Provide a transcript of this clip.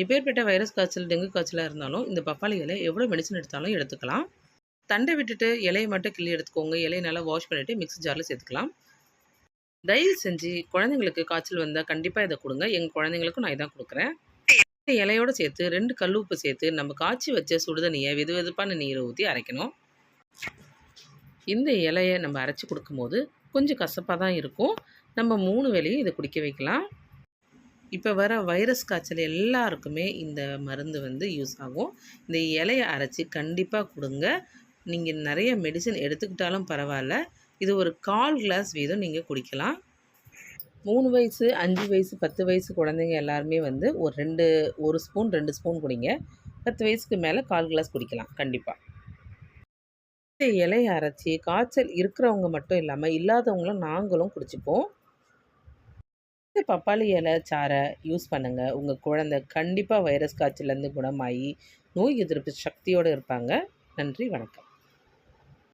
எப்பேற்பட்ட வைரஸ் காய்ச்சல் டெங்கு காய்ச்சலாக இருந்தாலும் இந்த பப்பாளி இலை எவ்வளோ மெடிசன் எடுத்தாலும் எடுத்துக்கலாம். தண்டை விட்டுட்டு இலையை மட்டும் கிள்ளி எடுத்துக்கோங்க. இலையை நல்லா வாஷ் பண்ணிவிட்டு மிக்ஸி ஜாரில் சேர்த்துக்கலாம். தயவு செஞ்சு குழந்தைங்களுக்கு காய்ச்சல் வந்தால் கண்டிப்பாக இதை கொடுங்க. எங்கள் குழந்தைங்களுக்கும் நான் இதான் கொடுக்குறேன். இந்த இலையோடு சேர்த்து ரெண்டு கல் உப்பு சேர்த்து நம்ம காய்ச்சி வச்ச சுடுதண்ணியை வெது வெதுப்பான நீரை ஊற்றி அரைக்கணும். இந்த இலையை நம்ம அரைச்சி கொடுக்கும்போது கொஞ்சம் கசப்பாக தான் இருக்கும். நம்ம மூணு வேலையும் இதை குடிக்க வைக்கலாம். இப்போ வர வைரஸ் காய்ச்சல் எல்லாருக்குமே இந்த மருந்து வந்து யூஸ் ஆகும். இந்த இலையை அரைச்சி கண்டிப்பாக கொடுங்க. நீங்கள் நிறைய மெடிசன் எடுத்துக்கிட்டாலும் பரவாயில்ல. இது ஒரு கால் கிளாஸ் வீதம் நீங்கள் குடிக்கலாம். மூணு வயசு அஞ்சு வயசு பத்து வயசு குழந்தைங்க எல்லாருமே வந்து ஒரு ரெண்டு ஒரு ஸ்பூன் ரெண்டு ஸ்பூன் குடிங்க. பத்து வயசுக்கு மேலே கால் கிளாஸ் குடிக்கலாம் கண்டிப்பாக இந்த இலையை அரைச்சி காய்ச்சல் இருக்கிறவங்க மட்டும் இல்லாமல் இல்லாதவங்களும் நாங்களும் குடிச்சுப்போம். இந்த பப்பாளி இலை சாறை யூஸ் பண்ணுங்கள் உங்கள் குழந்தை கண்டிப்பாக வைரஸ் காய்ச்சலேருந்து குணமாகி நோய் எதிர்ப்பு சக்தியோடு இருப்பாங்க. நன்றி வணக்கம்.